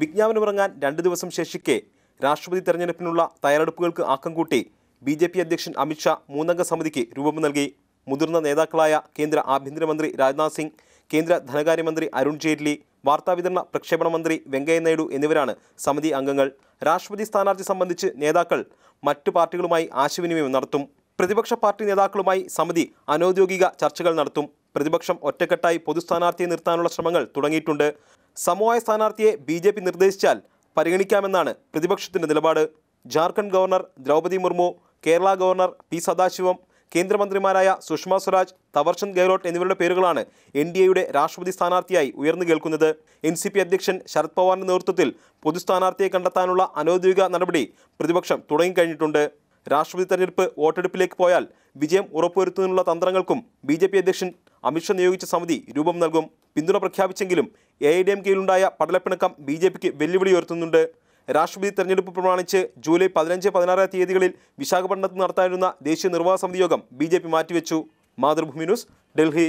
വിജ്ഞാപനമിറങ്ങാൻ രണ്ട് ദിവസം ശേഷിക്കെ രാഷ്ട്രപതി തെരഞ്ഞെടുപ്പിനുള്ള തയ്യാറെടുപ്പുകൾക്ക് ആക്കം കൂട്ടി ബി ജെ പി അധ്യക്ഷൻ അമിത്ഷാ മൂന്നംഗ സമിതിക്ക് രൂപം നൽകി. മുതിർന്ന നേതാക്കളായ കേന്ദ്ര ആഭ്യന്തരമന്ത്രി രാജ്നാഥ് സിംഗ് കേന്ദ്ര ധനകാര്യമന്ത്രി അരുൺ ജെയ്റ്റ്ലി വാർത്താവിതരണ പ്രക്ഷേപണ മന്ത്രി വെങ്കയ്യ നായിഡു എന്നിവരാണ് സമിതി അംഗങ്ങൾ. രാഷ്ട്രപതി സ്ഥാനാർത്ഥി സംബന്ധിച്ച് നേതാക്കൾ മറ്റു പാർട്ടികളുമായി ആശയവിനിമയം നടത്തും. പ്രതിപക്ഷ പാർട്ടി നേതാക്കളുമായി സമിതി അനൌദ്യോഗിക ചർച്ചകൾ നടത്തും. പ്രതിപക്ഷം ഒറ്റക്കെട്ടായി പൊതുസ്ഥാനാർത്ഥിയെ നിർത്താനുള്ള ശ്രമങ്ങൾ തുടങ്ങിയിട്ടുണ്ട്. സമവായ സ്ഥാനാർത്ഥിയെ ബി ജെ പി നിർദ്ദേശിച്ചാൽ പരിഗണിക്കാമെന്നാണ് പ്രതിപക്ഷത്തിന്റെ നിലപാട്. Jharkhand governor Draupadi Murmu Kerala governor P Sathasivam കേന്ദ്രമന്ത്രിമാരായ സുഷമ സ്വരാജ് തവർചന്ദ് ഗെഹ്ലോട്ട് എന്നിവരുടെ പേരുകളാണ് എൻ ഡി എയുടെ രാഷ്ട്രപതി സ്ഥാനാർത്ഥിയായി ഉയർന്നു കേൾക്കുന്നത്. എൻ സി പി അധ്യക്ഷൻ ശരത് പവാറിന്റെ നേതൃത്വത്തിൽ പൊതു സ്ഥാനാർത്ഥിയെ കണ്ടെത്താനുള്ള അനൗദ്യോഗിക നടപടി പ്രതിപക്ഷം തുടങ്ങിക്കഴിഞ്ഞിട്ടുണ്ട്. രാഷ്ട്രപതി തെരഞ്ഞെടുപ്പ് വോട്ടെടുപ്പിലേക്ക് പോയാൽ വിജയം ഉറപ്പുവരുത്തുന്നതിനുള്ള തന്ത്രങ്ങൾക്കും ബി അധ്യക്ഷൻ അമിത്ഷാ നിയോഗിച്ച സമിതി രൂപം നൽകും. പിന്തുണ പ്രഖ്യാപിച്ചെങ്കിലും എ ഐ ഡി എം കെയിലുണ്ടായ പടലപ്പിണക്കം ബി ജെ പിക്ക് വെല്ലുവിളി ഉയർത്തുന്നുണ്ട്. രാഷ്ട്രപതി തെരഞ്ഞെടുപ്പ് പ്രമാണിച്ച് ജൂലൈ പതിനഞ്ച് പതിനാറ് തീയതികളിൽ വിശാഖപട്ടണത്ത് നടത്താനിരുന്ന ദേശീയ നിർവാഹ സമിതി യോഗം ബി മാറ്റിവെച്ചു. മാതൃഭൂമി ന്യൂസ് ഡൽഹി.